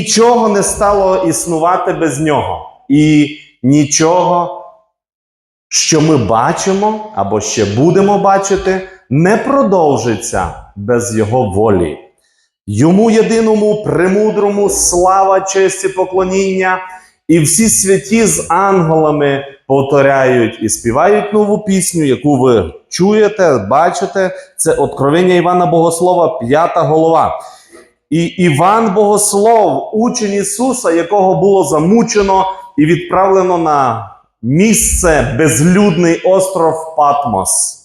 нічого не стало існувати без нього. І нічого, що ми бачимо або ще будемо бачити, не продовжиться без його волі. Йому єдиному премудрому слава, честь і поклоніння, і всі святі з ангелами повторяють і співають нову пісню, яку ви чуєте, бачите. Це Откровення Івана Богослова, п'ята голова. І Іван Богослов, учень Ісуса, якого було замучено і відправлено на місце безлюдний остров Патмос.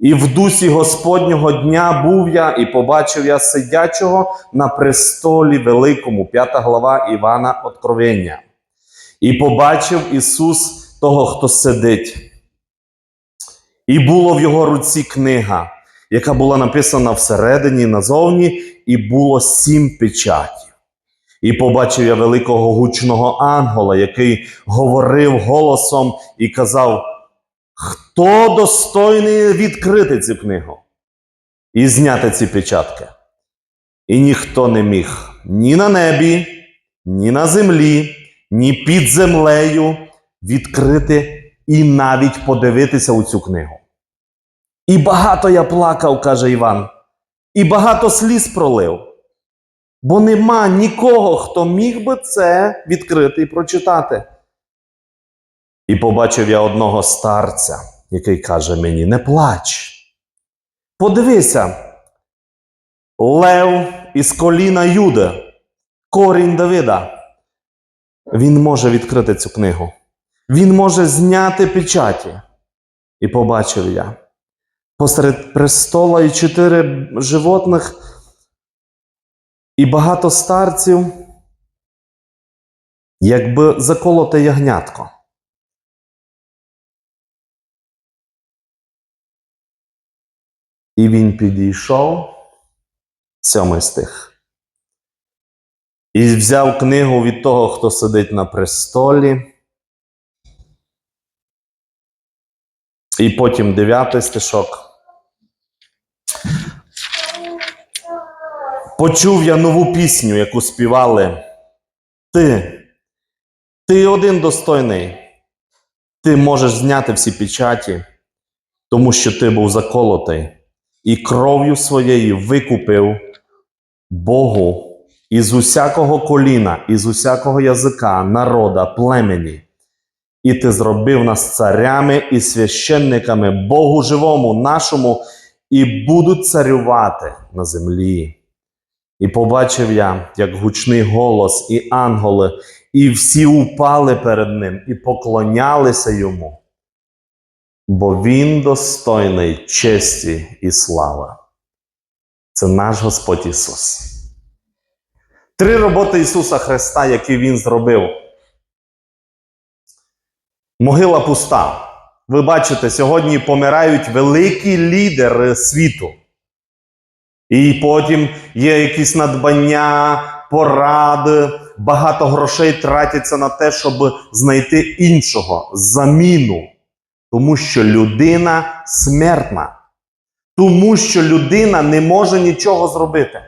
І в дусі Господнього дня був я, і побачив я сидячого на престолі великому, п'ята глава Івана Откровення. І побачив Ісус того, хто сидить. І було в його руці книга, яка була написана всередині, назовні, і було сім печатів. І побачив я великого гучного ангела, який говорив голосом і казав: Хто достойний відкрити цю книгу і зняти ці печатки? І ніхто не міг ні на небі, ні на землі, ні під землею відкрити і навіть подивитися у цю книгу. І багато я плакав, каже Іван, і багато сліз пролив. Бо нема нікого, хто міг би це відкрити і прочитати. І побачив я одного старця, який каже мені: не плач. Подивися, Лев із коліна Юди, корінь Давида. Він може відкрити цю книгу. Він може зняти печаті. І побачив я. Посеред престола і чотири животних, і багато старців, якби заколоте ягнятко. І він підійшов, сьомий стих, і взяв книгу від того, хто сидить на престолі. І потім дев'ятий стишок. Почув я нову пісню, яку співали. Ти, ти один достойний. Ти можеш зняти всі печаті, тому що ти був заколотий і кров'ю своєю викупив Богу із усякого коліна, із усякого язика, народа, племені. І ти зробив нас царями і священниками Богу живому нашому, і будуть царювати на землі. І побачив я, як гучний голос, і ангели, і всі упали перед ним і поклонялися йому, бо він достойний честі і слави. Це наш Господь Ісус. Три роботи Ісуса Христа, які Він зробив. Могила пуста. Ви бачите, сьогодні помирають великі лідери світу. І потім є якісь надбання, поради, багато грошей тратяться на те, щоб знайти іншого заміну. Тому що людина смертна. Тому що людина не може нічого зробити.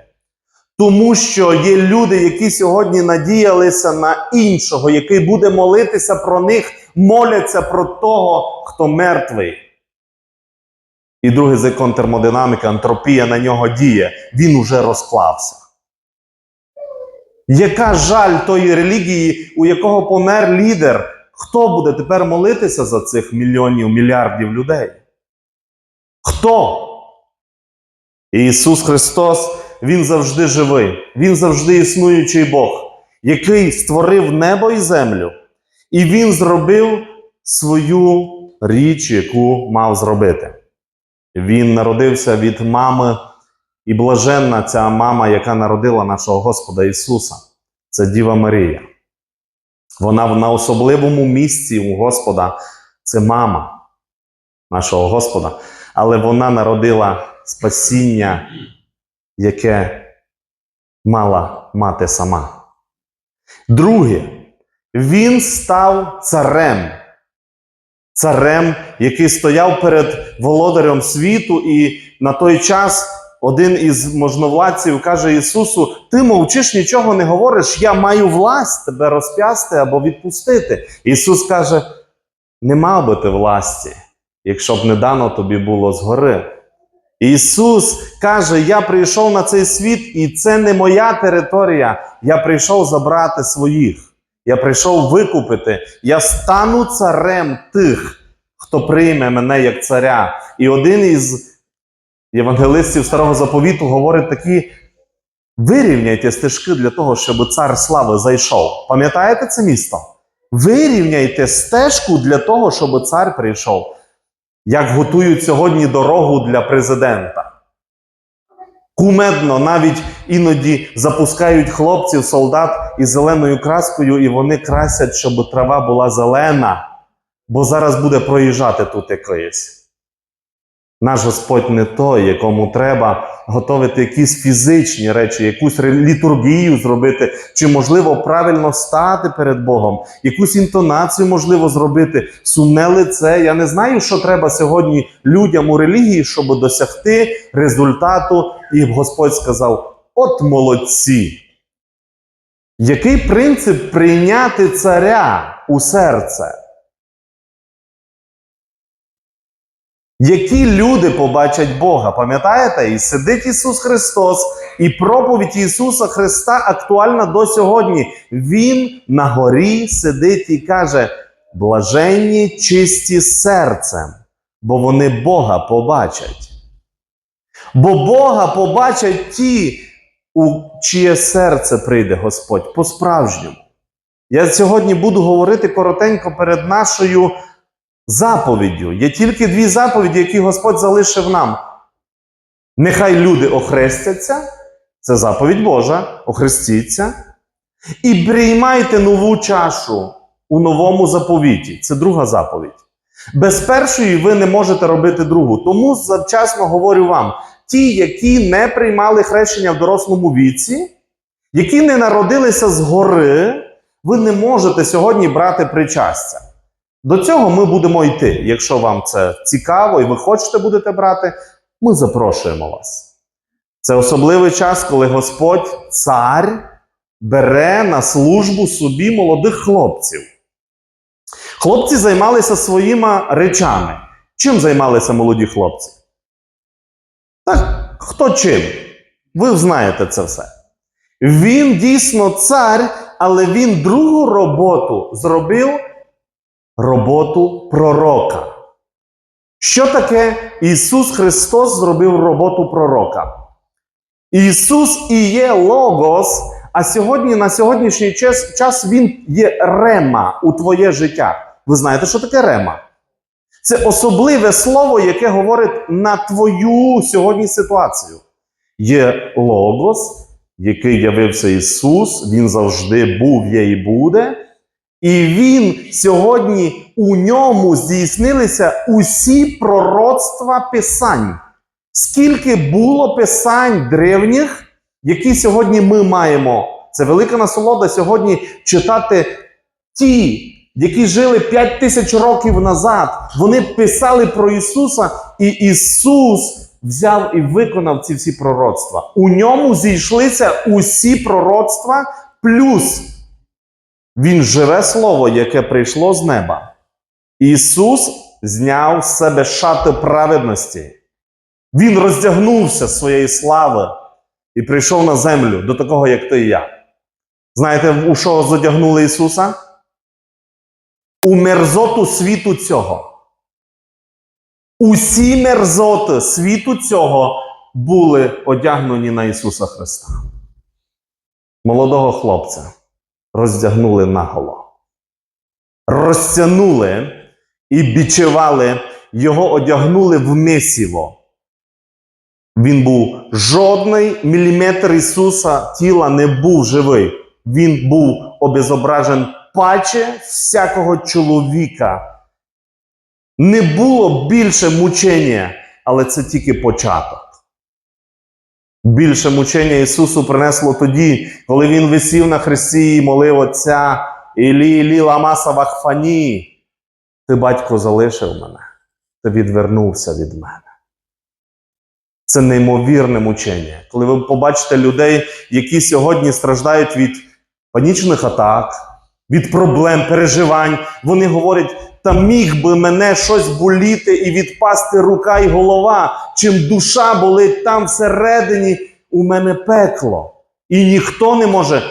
Тому що є люди, які сьогодні надіялися на іншого, який буде молитися про них, моляться про того, хто мертвий. І другий закон термодинаміки, антропія на нього діє, він уже розклався. Яка жаль тої релігії, у якого помер лідер? Хто буде тепер молитися за цих мільйонів, мільярдів людей? Хто? Ісус Христос, Він завжди живий, Він завжди існуючий Бог, який створив небо і землю, і Він зробив свою річ, яку мав зробити. Він народився від мами, і блаженна ця мама, яка народила нашого Господа Ісуса. Це Діва Марія. Вона на особливому місці у Господа це мама нашого Господа. Але вона народила спасіння, яке мала мати сама. Друге, він став царем. Царем, який стояв перед володарем світу, і на той час один із можновладців каже Ісусу: Ти мовчиш, нічого не говориш, я маю власть тебе розп'ясти або відпустити. Ісус каже: Не мав би ти власті, якщо б не дано тобі було згори. Ісус каже: Я прийшов на цей світ, і це не моя територія. Я прийшов забрати своїх. Я прийшов викупити. Я стану царем тих, хто прийме мене як царя. І один із євангелистів старого заповіту говорить такі: вирівняйте стежки для того, щоб цар слави зайшов. Пам'ятаєте це місто? Вирівняйте стежку для того, щоб цар прийшов. Як готують сьогодні дорогу для президента. Кумедно навіть іноді запускають хлопців, солдат із зеленою краскою, і вони красять, щоб трава була зелена, бо зараз буде проїжджати тут якоїсь. Наш Господь не той, якому треба готувати якісь фізичні речі, якусь літургію зробити, чи, можливо, правильно стати перед Богом, якусь інтонацію можливо зробити, сумне лице. Я не знаю, що треба сьогодні людям у релігії, щоб досягти результату. І Господь сказав: от молодці. Який принцип прийняти царя у серце? Які люди побачать Бога? Пам'ятаєте? І сидить Ісус Христос, і проповідь Ісуса Христа актуальна до сьогодні. Він на горі сидить і каже: блаженні чисті серцем, бо вони Бога побачать. Бо Бога побачать ті, у чиє серце прийде Господь по-справжньому. Я сьогодні буду говорити коротенько перед нашою заповіддю. Є тільки дві заповіді, які Господь залишив нам. Нехай люди охрестяться, це заповідь Божа, охрестіться, і приймайте нову чашу у новому заповіті. Це друга заповідь. Без першої ви не можете робити другу. Тому завчасно говорю вам: ті, які не приймали хрещення в дорослому віці, які не народилися згори, ви не можете сьогодні брати причастя. До цього ми будемо йти. Якщо вам це цікаво і ви хочете будете брати, ми запрошуємо вас. Це особливий час, коли Господь, цар, бере на службу собі молодих хлопців. Хлопці займалися своїми речами. Чим займалися молоді хлопці? Так, хто чим? Ви знаєте це все. Він дійсно цар, але він другу роботу зробив роботу пророка. Що таке Ісус Христос зробив роботу пророка? Ісус і є Логос, а сьогодні на сьогоднішній час, час Він є рема у твоє життя. Ви знаєте, що таке рема? Це особливе слово, яке говорить на твою сьогодні ситуацію. Є Логос, який явився Ісус, Він завжди був, є і буде. І він сьогодні у ньому здійснилися усі пророцтва писань. Скільки було писань древніх, які сьогодні ми маємо. Це велика насолода сьогодні читати ті, які жили 5 тисяч років назад. Вони писали про Ісуса, і Ісус взяв і виконав ці всі пророцтва. У ньому зійшлися усі пророцтва, плюс він живе слово, яке прийшло з неба. Ісус зняв з себе шати праведності. Він роздягнувся своєї слави і прийшов на землю до такого, як ти і я. Знаєте, у що задягнули Ісуса? У мерзоту світу цього. Усі мерзоти світу цього були одягнені на Ісуса Христа. Молодого хлопця роздягнули наголо, розтягнули і бічевали, його одягнули в месіво. Він був жодний міліметр Ісуса тіла не був живий. Він був обезображен паче всякого чоловіка. Не було більше мучення, але це тільки початок. Більше мучення Ісусу принесло тоді, коли Він висів на хресті і молив Отця Ілі, Ілі, Ламаса Вахфані. Ти, батько, залишив мене, ти відвернувся від мене. Це неймовірне мучення. Коли ви побачите людей, які сьогодні страждають від панічних атак, від проблем, переживань, вони говорять, та міг би мене щось боліти і відпасти рука і голова, чим душа болить там всередині, у мене пекло. І ніхто не може.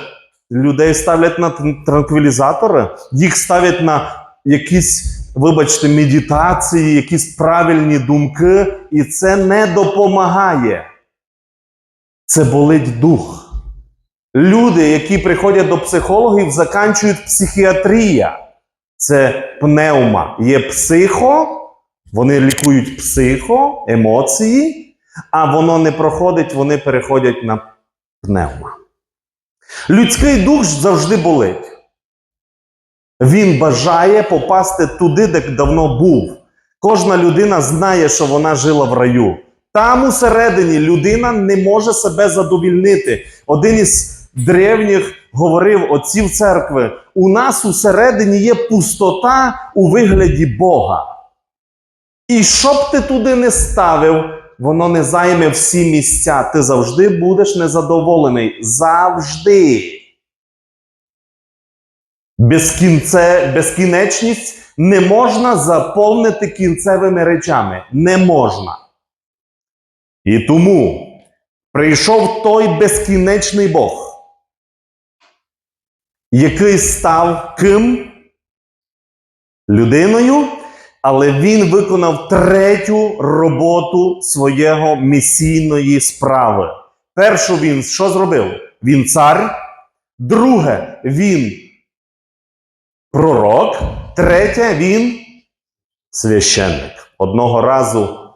Людей ставлять на тр- транквілізатори, їх ставлять на якісь, вибачте, медитації, якісь правильні думки, і це не допомагає. Це болить дух. Люди, які приходять до психологів, заканчують психіатрія. Це пневма. Є психо, вони лікують психо, емоції, а воно не проходить, вони переходять на пневма. Людський дух завжди болить. Він бажає попасти туди, де давно був. Кожна людина знає, що вона жила в раю. Там усередині людина не може себе задовільнити. Один із древніх говорив отців церкви: у нас усередині є пустота у вигляді Бога. І що б ти туди не ставив, воно не займе всі місця. Ти завжди будеш незадоволений. Завжди. Безкінце, безкінечність не можна заповнити кінцевими речами. Не можна. І тому прийшов той безкінечний Бог, який став ким? Людиною, але він виконав третю роботу своєго місійної справи. Першу він що зробив? Він цар. Друге, він пророк. Третє, він священник. Одного разу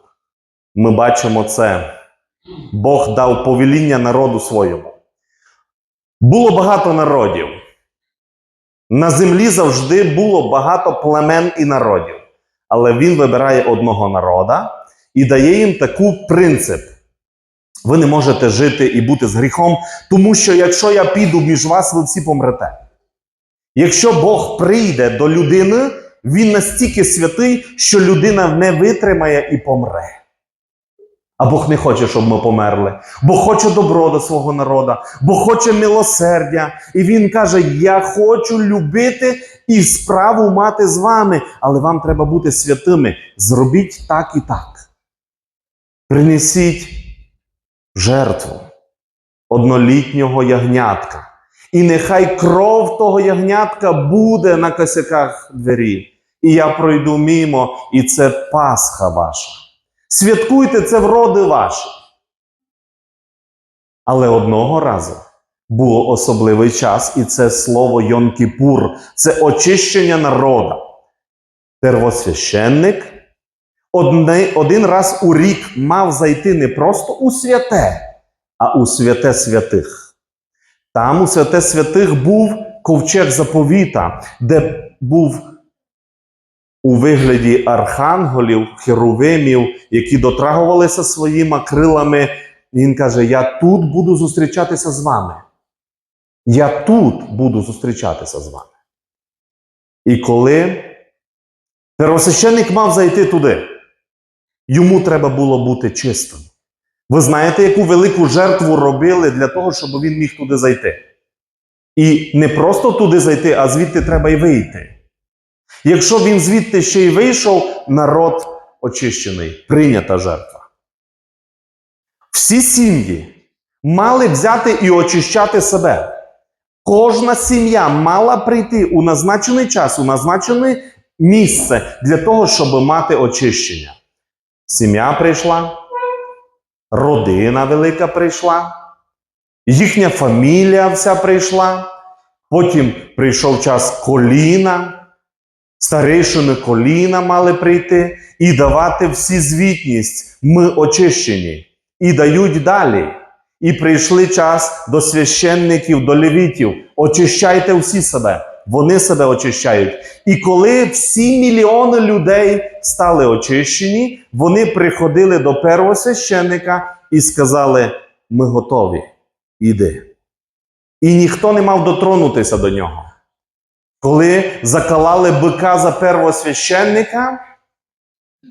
ми бачимо це. Бог дав повеління народу своєму. Було багато народів. На землі завжди було багато племен і народів. Але він вибирає одного народа і дає їм таку принцип. Ви не можете жити і бути з гріхом, тому що якщо я піду між вас, ви всі помрете. Якщо Бог прийде до людини, він настільки святий, що людина не витримає і помре. А Бог не хоче, щоб ми померли. Бог хоче добро до свого народу, Бог хоче милосердя. І Він каже: Я хочу любити і справу мати з вами, але вам треба бути святими. Зробіть так і так. Принесіть жертву однолітнього ягнятка. І нехай кров того ягнятка буде на косяках двері. І я пройду мімо, і це Пасха ваша. Святкуйте це в роди ваші. Але одного разу був особливий час, і це слово Йон-Кіпур, це очищення народа. Первосвященник одне, один раз у рік мав зайти не просто у святе, а у святе святих. Там у святе святих був ковчег заповіта, де був у вигляді архангелів, херовимів, які дотрагувалися своїми крилами. Він каже: Я тут буду зустрічатися з вами. Я тут буду зустрічатися з вами. І коли первосвященник мав зайти туди, йому треба було бути чистим. Ви знаєте, яку велику жертву робили для того, щоб він міг туди зайти? І не просто туди зайти, а звідти треба й вийти. Якщо він звідти ще й вийшов, народ очищений, прийнята жертва. Всі сім'ї мали взяти і очищати себе. Кожна сім'я мала прийти у назначений час, у назначене місце для того, щоб мати очищення. Сім'я прийшла, родина велика прийшла, їхня фамілія вся прийшла, потім прийшов час коліна. Старейшини коліна мали прийти і давати всі звітність. Ми очищені. І дають далі. І прийшли час до священників, до левітів. Очищайте всі себе. Вони себе очищають. І коли всі мільйони людей стали очищені, вони приходили до першого священника і сказали: Ми готові, іди. І ніхто не мав дотронутися до нього. Коли закалали бика за первого священника,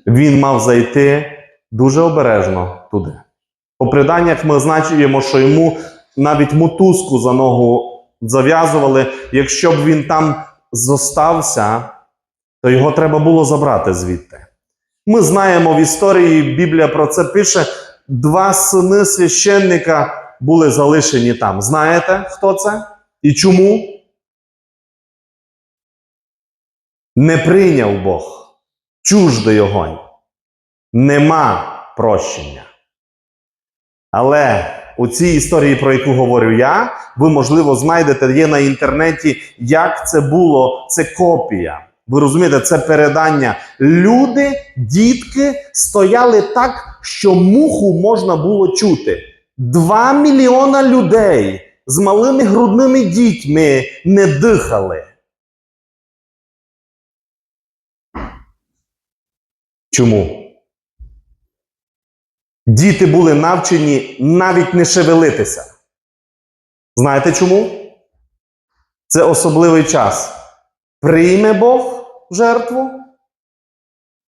він мав зайти дуже обережно туди. По приданнях ми значуємо, що йому навіть мотузку за ногу зав'язували. Якщо б він там зостався, то його треба було забрати звідти. Ми знаємо в історії, Біблія про це пише: два сини священника були залишені там. Знаєте, хто це? І чому? Не прийняв Бог, чуждий огонь. Нема прощення. Але у цій історії, про яку говорю я, ви, можливо, знайдете, є на інтернеті, як це було, це копія. Ви розумієте, це передання. Люди, дітки стояли так, що муху можна було чути. Два мільйона людей з малими грудними дітьми не дихали. Чому? Діти були навчені навіть не шевелитися. Знаєте чому? Це особливий час. Прийме Бог жертву,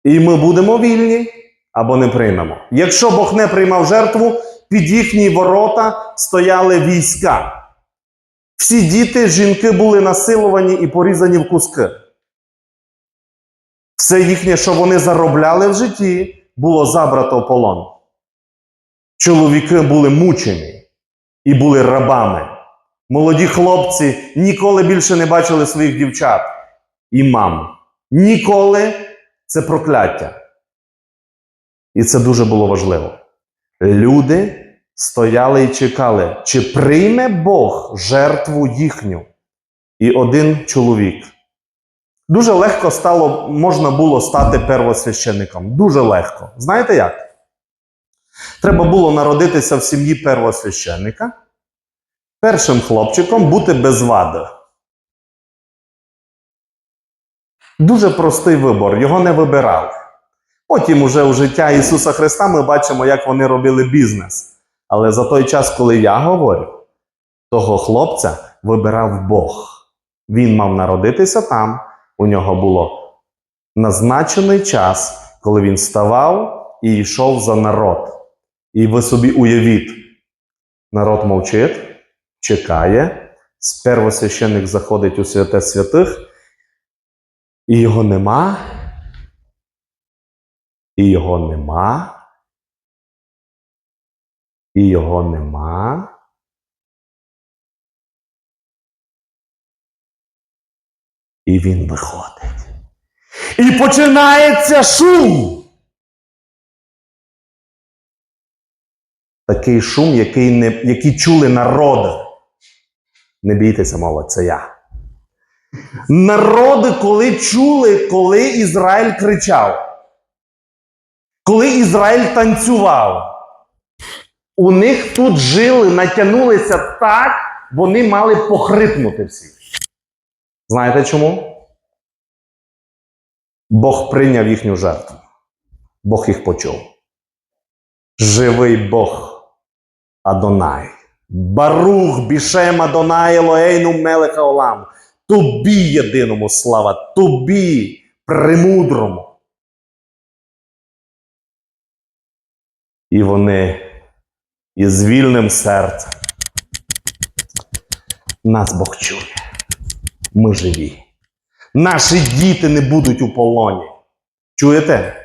і ми будемо вільні або не приймемо. Якщо Бог не приймав жертву, під їхні ворота стояли війська. Всі діти, жінки були насилувані і порізані в куски. Все їхнє, що вони заробляли в житті, було забрато в полон. Чоловіки були мучені і були рабами. Молоді хлопці ніколи більше не бачили своїх дівчат і мам. Ніколи це прокляття. І це дуже було важливо. Люди стояли і чекали, чи прийме Бог жертву їхню. І один чоловік. Дуже легко стало, можна було стати первосвященником. Дуже легко. Знаєте як? Треба було народитися в сім'ї первосвященника, першим хлопчиком бути без вади. Дуже простий вибор, його не вибирали. Потім, уже у життя Ісуса Христа, ми бачимо, як вони робили бізнес. Але за той час, коли я говорю, того хлопця вибирав Бог. Він мав народитися там, у нього було назначений час, коли він ставав і йшов за народ. І ви собі уявіть, народ мовчить, чекає, первосвященник заходить у святе святих, і його нема. І його нема. І його нема. І він виходить. І починається шум. Такий шум, який, не, який чули народи. Не бійтеся, мова, це я. Народи, коли чули, коли Ізраїль кричав, коли Ізраїль танцював, у них тут жили, натягнулися так, вони мали похрипнути всі. Знаєте чому? Бог прийняв їхню жертву. Бог їх почув. Живий Бог Адонай. Барух бішем Адонай Елоейну Мелеха Олам. Тобі єдиному слава, тобі премудрому. І вони із вільним серцем. Нас Бог чує. Ми живі. Наші діти не будуть у полоні. Чуєте?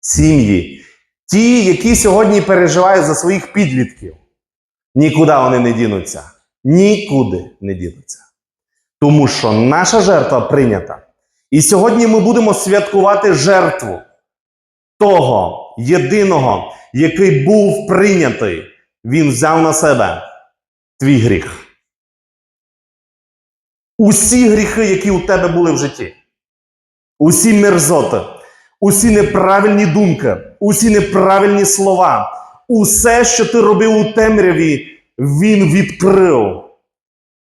Сім'ї. Ті, які сьогодні переживають за своїх підлітків. Нікуди вони не дінуться. Нікуди не дінуться. Тому що наша жертва прийнята. І сьогодні ми будемо святкувати жертву того єдиного, який був прийнятий. Він взяв на себе твій гріх. Усі гріхи, які у тебе були в житті, усі мерзоти, усі неправильні думки, усі неправильні слова, усе, що ти робив у темряві, він відкрив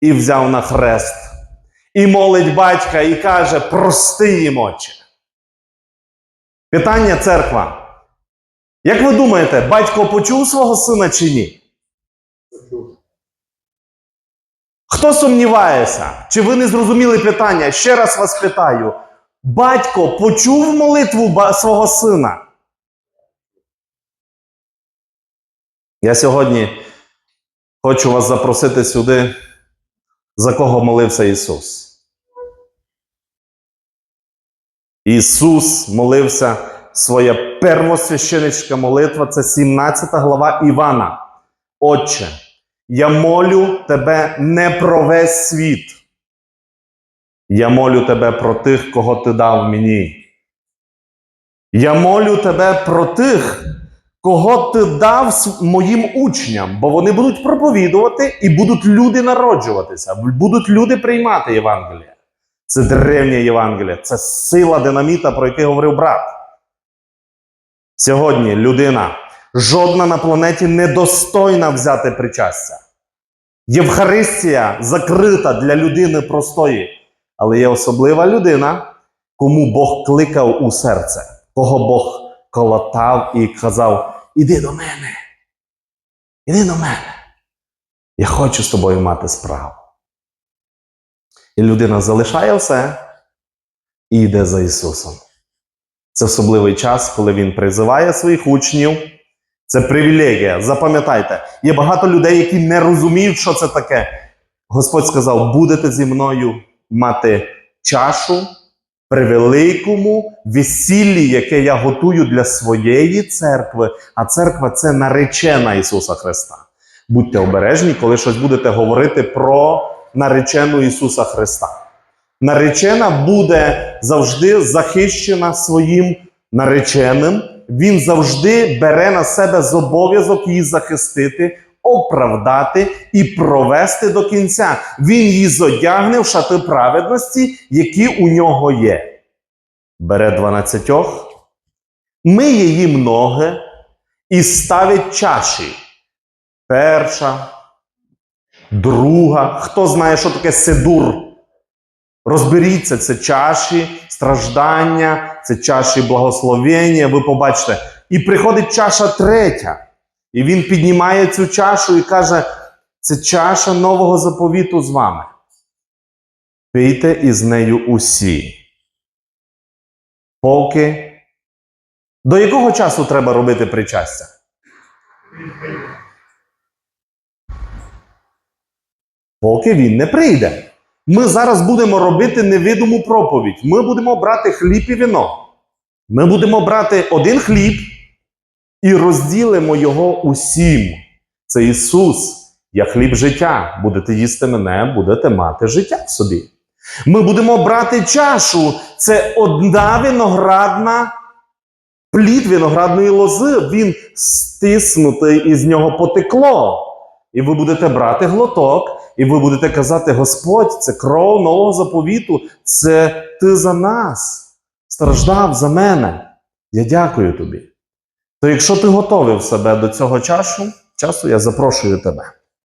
і взяв на хрест. І молить батька і каже: прости їм, отче. Питання церква. Як ви думаєте, батько почув свого сина чи ні? Хто сумнівається? Чи ви не зрозуміли питання? Ще раз вас питаю. Батько почув молитву свого сина? Я сьогодні хочу вас запросити сюди, за кого молився Ісус. Ісус молився своя первосвященницька молитва, це 17 глава Івана. Отче, я молю тебе не про весь світ. Я молю тебе про тих, кого ти дав мені. Я молю тебе про тих, кого ти дав моїм учням, бо вони будуть проповідувати і будуть люди народжуватися, будуть люди приймати Євангеліє. Це древнє Євангеліє, це сила динаміта, про який говорив брат. Сьогодні людина, жодна на планеті недостойна взяти причастя. Євхаристія закрита для людини простої, але є особлива людина, кому Бог кликав у серце, кого Бог колотав і казав: Іди до мене, іди до мене. Я хочу з тобою мати справу. І людина залишає все і йде за Ісусом. Це особливий час, коли Він призиває своїх учнів. Це привілегія. Запам'ятайте, є багато людей, які не розуміють, що це таке. Господь сказав: будете зі мною мати чашу при великому весіллі, яке я готую для своєї церкви. А церква це наречена Ісуса Христа. Будьте обережні, коли щось будете говорити про наречену Ісуса Христа. Наречена буде завжди захищена своїм нареченим. Він завжди бере на себе зобов'язок її захистити, оправдати і провести до кінця. Він її зодягне в шати праведності, які у нього є. Бере дванадцятьох, миє їм ноги і ставить чаші. Перша, друга. Хто знає, що таке седур? Розберіться, це чаші страждання, це чаші благословення. Ви побачите. І приходить чаша третя. І він піднімає цю чашу і каже: це чаша нового заповіту з вами. Пийте із нею усі. Поки. До якого часу треба робити причастя? Поки він не прийде. Ми зараз будемо робити невидиму проповідь. Ми будемо брати хліб і вино. Ми будемо брати один хліб і розділимо його усім. Це Ісус. Я хліб життя. Будете їсти мене, будете мати життя в собі. Ми будемо брати чашу. Це одна виноградна плід виноградної лози. Він стиснутий, і з нього потекло. І ви будете брати глоток, і ви будете казати: Господь, це кров нового заповіту, це ти за нас страждав за мене. Я дякую тобі. То якщо ти готовив себе до цього часу, часу, я запрошую тебе.